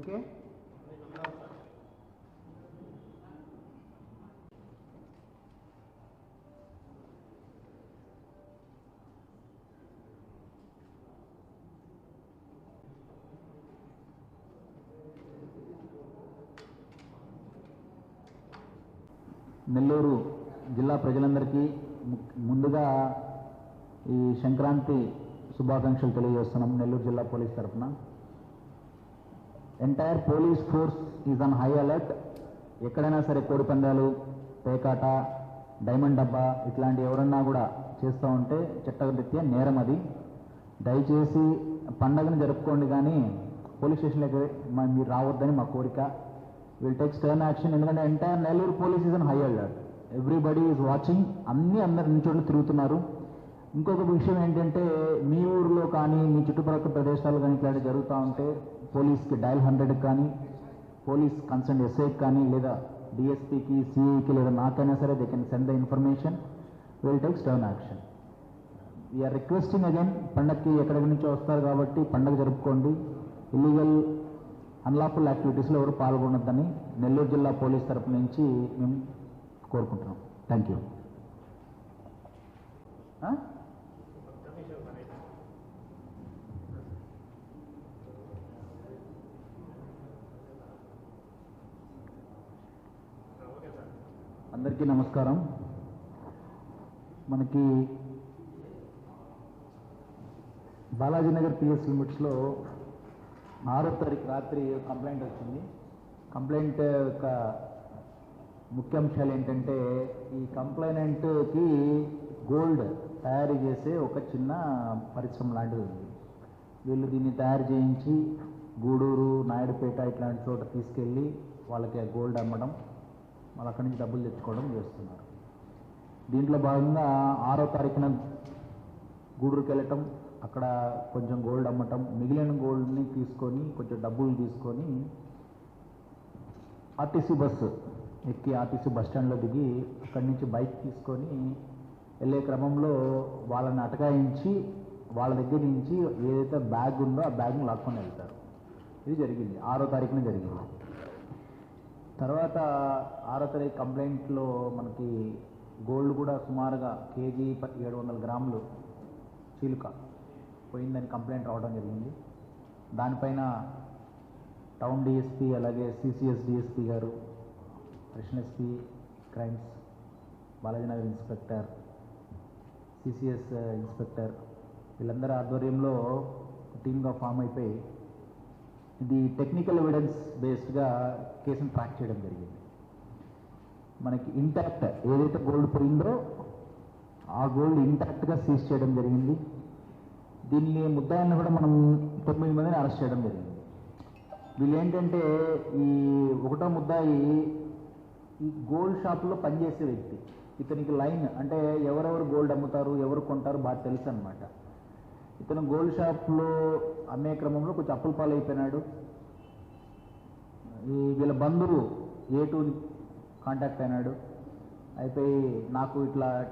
Okay? Nellore జిల్లా ప్రజలందరికీ ముందుగా ఈ సంక్రాంతి శుభాకాంక్షలు తెలియజేస్తున్నాం నెల్లూరు జిల్లా పోలీస్ తరఫున. Entire police force is on high alert ఎక్కడైనా సరే కోడి పందాలు పేకాట డైమండ్ డబ్బా ఇట్లాంటి ఎవరన్నా కూడా చేస్తూ ఉంటే చట్టరీత్యా నేరం అది. దయచేసి పండగను జరుపుకోండి కానీ పోలీస్ స్టేషన్లోకి మీరు రావద్దని మా కోరిక. విల్ టేక్ స్టర్న్ యాక్షన్ ఎందుకంటే entire Nellore police is on high alert everybody is watching అన్ని అందరి నుంచి తిరుగుతున్నారు. ఇంకొక విషయం ఏంటంటే మీ ఊరిలో కానీ మీ చుట్టుపక్కల ప్రదేశాలు కానీ ఇట్లాంటి జరుగుతూ ఉంటే పోలీస్కి డయల్ హండ్రెడ్కి కానీ పోలీస్ కన్సర్న్ ఎస్ఐకి కానీ లేదా డిఎస్పీకి సిఐకి లేదా నాకైనా సరే they can send the information will take stern action we are requesting again పండగకి ఎక్కడి నుంచో వస్తారు కాబట్టి పండగ జరుపుకోండి. ఇల్లీగల్ అన్లాఫుల్ యాక్టివిటీస్లో ఎవరు పాల్గొనొద్దని నెల్లూరు జిల్లా పోలీస్ తరపు నుంచి మేము కోరుకుంటున్నాం. థ్యాంక్ యూ అందరికీ నమస్కారం. మనకి బాలాజీ నగర్ పిఎస్ లిమిట్స్లో ఆరో తారీఖు రాత్రి కంప్లైంట్ వచ్చింది. కంప్లైంట్ యొక్క ముఖ్యాంశాలు ఏంటంటే ఈ కంప్లైనెంట్కి గోల్డ్ తయారు చేసే ఒక చిన్న పరిశ్రమ లాంటిది ఉంది. వీళ్ళు దీన్ని తయారు చేయించి గూడూరు నాయుడుపేట ఇట్లాంటి చోట తీసుకెళ్ళి వాళ్ళకి ఆ గోల్డ్ అమ్మడం వాళ్ళు అక్కడి నుంచి డబ్బులు తెచ్చుకోవడం చేస్తున్నారు. దీంట్లో భాగంగా ఆరో తారీఖున గూడూరుకి వెళ్ళటం అక్కడ కొంచెం గోల్డ్ అమ్మటం మిగిలిన గోల్డ్ని తీసుకొని కొంచెం డబ్బులు తీసుకొని ఆర్టీసీ బస్సు ఎక్కి ఆర్టీసీ బస్ స్టాండ్లో దిగి అక్కడి నుంచి బైక్ తీసుకొని వెళ్ళే క్రమంలో వాళ్ళని అటకాయించి వాళ్ళ దగ్గర నుంచి ఏదైతే బ్యాగ్ ఉందో ఆ బ్యాగ్ను లాక్కొని వెళ్తారు. ఇది జరిగింది. ఆరో తారీఖున జరిగింది. తర్వాత ఆరతరి కంప్లైంట్లో మనకి గోల్డ్ కూడా సుమారుగా కేజీ ఏడు వందల గ్రాములు చీలుక పోయిందని కంప్లైంట్ రావడం జరిగింది. దానిపైన టౌన్ డిఎస్పీ అలాగే సిసిఎస్ డిఎస్పీ గారు కృష్ణ ఎస్పీ క్రైమ్స్ బాలాజీనగర్ ఇన్స్పెక్టర్ సిసిఎస్ ఇన్స్పెక్టర్ వీళ్ళందరి ఆధ్వర్యంలో టీమ్గా ఫామ్ అయిపోయి ఇది టెక్నికల్ ఎవిడెన్స్ బేస్డ్గా కేసును ట్రాక్ చేయడం జరిగింది. మనకి ఇంటాక్ట్ ఏదైతే గోల్డ్ పోయిందో ఆ గోల్డ్ ఇంటాక్ట్గా సీజ్ చేయడం జరిగింది. దీన్ని ముద్దాయిలను కూడా మనం తొమ్మిది మందిని అరెస్ట్ చేయడం జరిగింది. వీళ్ళు ఏంటంటే ఈ ఒకటో ముద్దాయి ఈ గోల్డ్ షాప్లో పనిచేసే వ్యక్తి. ఇతనికి లైన్ అంటే ఎవరెవరు గోల్డ్ అమ్ముతారు ఎవరు కొంటారు బాగా తెలుసు అనమాట ఇతను గోల్డ్ షాప్లో అమ్మే క్రమంలో కొంచెం అప్పుల పాలైపోయినాడు. ఈ వీళ్ళ బంధువు ఏ టూ కాంటాక్ట్ అయినాడు. అయిపోయి నాకు ఇట్లా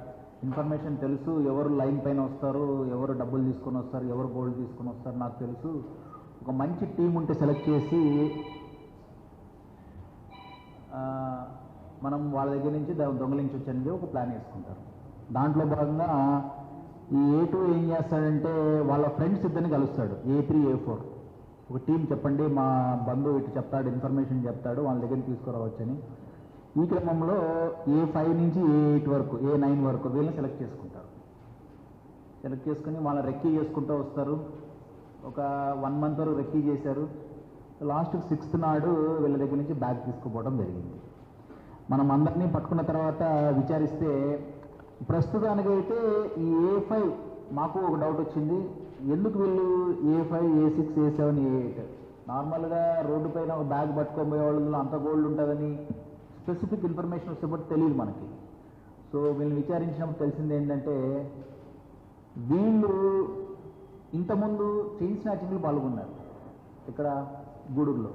ఇన్ఫర్మేషన్ తెలుసు ఎవరు లైన్ పైన వస్తారు ఎవరు డబ్బులు తీసుకొని వస్తారు ఎవరు గోల్డ్ తీసుకొని వస్తారు నాకు తెలుసు. ఒక మంచి టీం ఉంటే సెలెక్ట్ చేసి మనం వాళ్ళ దగ్గర నుంచి ద- దొంగలించొచ్చని ఒక ప్లాన్ వేసుకుంటారు. దాంట్లో భాగంగా ఈ ఏ టూ ఏం చేస్తాడంటే వాళ్ళ ఫ్రెండ్స్ ఇద్దరిని కలుస్తాడు ఏ త్రీ ఏ ఫోర్ ఒక టీం చెప్పండి మా బంధువు ఇటు చెప్తాడు ఇన్ఫర్మేషన్ చెప్తాడు వాళ్ళ దగ్గర తీసుకురావచ్చని. ఈ క్రమంలో ఏ ఫైవ్ నుంచి ఏ ఎయిట్ వరకు ఏ నైన్ వరకు వీళ్ళని సెలెక్ట్ చేసుకుంటారు. సెలెక్ట్ చేసుకుని వాళ్ళని రెక్కీ చేసుకుంటూ వస్తారు. ఒక వన్ మంత్ వరకు రెక్కీ చేశారు. లాస్ట్ సిక్స్త్ నాడు వీళ్ళ దగ్గర నుంచి బ్యాగ్ తీసుకుపోవడం జరిగింది. మనం అందరినీ పట్టుకున్న తర్వాత విచారిస్తే ప్రస్తుతానికైతే ఈ ఏ ఫైవ్ మాకు ఒక డౌట్ వచ్చింది. ఎందుకు వీళ్ళు A five A six A seven A eight నార్మల్గా రోడ్డు పైన ఒక బ్యాగ్ పట్టుకొని పోయేవాళ్ళు అంత గోల్డ్ ఉంటుందని స్పెసిఫిక్ ఇన్ఫర్మేషన్ వస్తే తెలియదు మనకి. సో వీళ్ళని విచారించినప్పుడు తెలిసింది ఏంటంటే వీళ్ళు ఇంతకుముందు చైన్ స్నాచింగ్లో పాల్గొన్నారు ఇక్కడ గూడూరులో.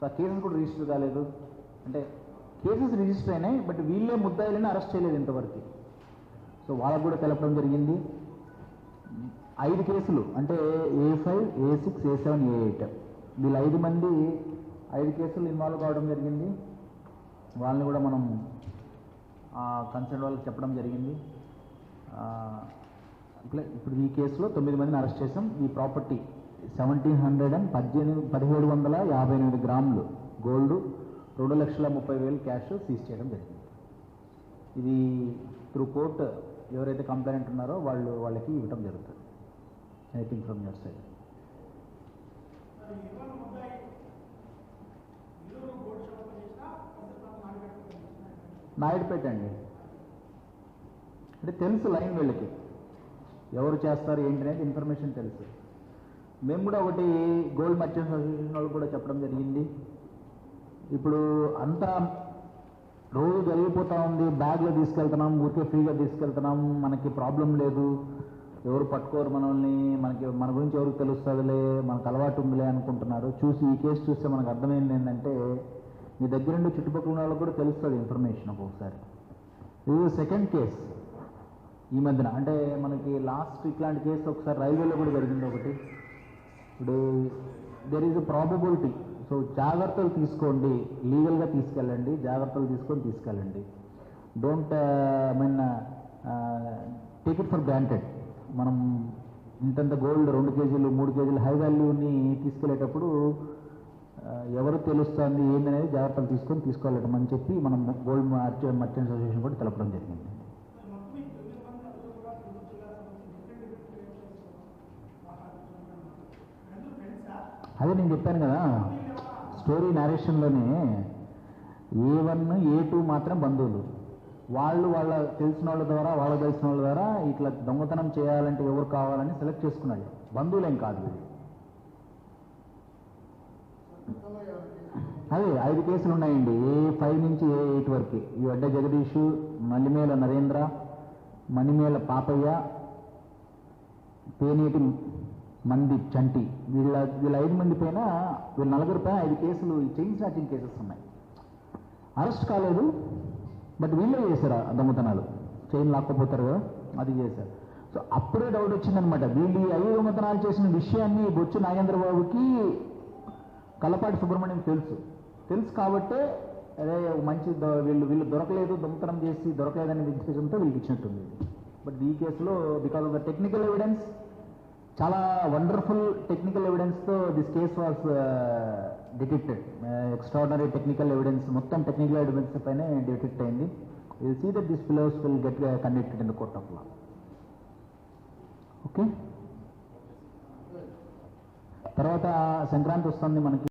సో ఆ కేసెస్ కూడా రిజిస్టర్ కాలేదు. అంటే కేసెస్ రిజిస్టర్ అయినాయి బట్ వీళ్ళే ముద్దాయిలని అరెస్ట్ చేయలేదు ఇంతవరకు. సో వాళ్ళకు కూడా తెలపడం జరిగింది. ఐదు కేసులు అంటే A five A six A seven A eight వీళ్ళు ఐదు మంది ఐదు కేసులు ఇన్వాల్వ్ కావడం జరిగింది. వాళ్ళని కూడా మనం కన్సర్న్ వాళ్ళకి చెప్పడం జరిగింది. ఇప్పుడు ఈ కేసులో తొమ్మిది మందిని అరెస్ట్ చేసాం ఈ ప్రాపర్టీ సెవెంటీన్ హండ్రెడ్ అండ్ పద్దెనిమిది పదిహేడు వందల యాభై ఎనిమిది గ్రాములు గోల్డ్ రెండు లక్షల ముప్పై వేలు క్యాష్ సీజ్ చేయడం జరిగింది. ఇది త్రూ కోర్ట్ ఎవరైతే కంప్లైంట్ ఉన్నారో వాళ్ళు వాళ్ళకి ఇవ్వటం జరుగుతుంది. Anything from your side Naidupeta అండి. అంటే తెలుసు లైన్ వీళ్ళకి. ఎవరు చేస్తారు ఏంటి అనేది ఇన్ఫర్మేషన్ తెలుసు. మేము కూడా ఒకటి గోల్డ్ మర్చెంట్స్ అసోసియేషన్ వాళ్ళు కూడా చెప్పడం జరిగింది. ఇప్పుడు అంతా రోజు జరిగిపోతా ఉంది. బ్యాగ్లో తీసుకెళ్తున్నాం. ఊరికే ఫ్రీగా తీసుకెళ్తున్నాం. మనకి ప్రాబ్లం లేదు. ఎవరు పట్టుకోరు మనల్ని. మనకి మన గురించి ఎవరికి తెలుస్తుందిలే. మనకు అలవాటు ఉందిలే అనుకుంటున్నారు. చూసి ఈ కేసు చూస్తే మనకు అర్థమైంది ఏంటంటే మీ దగ్గర నుండి చుట్టుపక్కల ఉన్న వాళ్ళకి కూడా తెలుస్తుంది ఇన్ఫర్మేషన్ ఒక్కొక్కసారి. ఇది సెకండ్ కేస్ ఈ మధ్యన అంటే మనకి లాస్ట్ ఇట్లాంటి కేసు ఒకసారి రైల్వేలో కూడా జరిగింది ఒకటి. ఇప్పుడు there is a probability so జాగ్రత్తలు తీసుకోండి. లీగల్గా తీసుకెళ్ళండి. జాగ్రత్తలు తీసుకొని తీసుకెళ్ళండి. Don't mean take it for granted మనం ఇంతంత గోల్డ్ రెండు కేజీలు మూడు కేజీలు హై వాల్యూని తీసుకెళ్ళేటప్పుడు uh, ఎవరు తెలుస్తుంది ఏందనేది జాగ్రత్తలు తీసుకొని తీసుకోవాలని చెప్పి మనం గోల్డ్ మర్చెంట్ మర్చెంట్ అసోసియేషన్ కూడా తెలపడం జరిగింది. అదే నేను చెప్పాను కదా. స్టోరీ నరేషన్లోనే ఏ వన్ ఏ టూ మాత్రం బంధువులు. వాళ్ళు వాళ్ళ తెలిసిన వాళ్ళ ద్వారా వాళ్ళ తెలిసిన వాళ్ళ ద్వారా ఇట్లా దొంగతనం చేయాలంటే ఎవరు కావాలని సెలెక్ట్ చేసుకున్నాడు. బంధువులేం కాదు అదే ఐదు కేసులు ఉన్నాయండి. ఏ ఫైవ్ నుంచి ఏ ఎయిట్ వరకు. ఈ అడ్డ జగదీష్ మలిమేల నరేంద్ర మణిమేల పాపయ్య పేనేటి మంది చంటి వీళ్ళ వీళ్ళ ఐదు మంది పైన వీళ్ళ నలుగురు పైన ఐదు కేసులు చైన్ స్నాచింగ్ కేసెస్ ఉన్నాయి. అరెస్ట్ కాలేదు బట్ వీళ్ళే చేశారు దొంగతనాలు? చైన్ లాక్కపోతారు కదా అది చేశారు. సో అప్పుడే డౌట్ వచ్చిందనమాట వీళ్ళు ఈ ఐదు దొంగతనాలు చేసిన విషయాన్ని బొచ్చు నాగేంద్రబాబుకి కలపాటి సుబ్రహ్మణ్యం తెలుసు. తెలుసు కాబట్టే అదే మంచి వీళ్ళు వీళ్ళు దొరకలేదు దొంగతనం చేసి దొరకలేదనే ఉద్దేశంతో వీళ్ళకి ఇచ్చినట్టుంది. బట్ ఈ కేసులో because of the technical evidence చాలా wonderful technical ఎవిడెన్స్తో this case was detected extraordinary technical evidence మొత్తం టెక్నికల్ ఎవిడెన్స్ పైన డిటెక్ట్ అయింది. Will see that this fellows will get conducted in the court of law okay తర్వాత సంక్రాంతి వస్తుంది మనకి.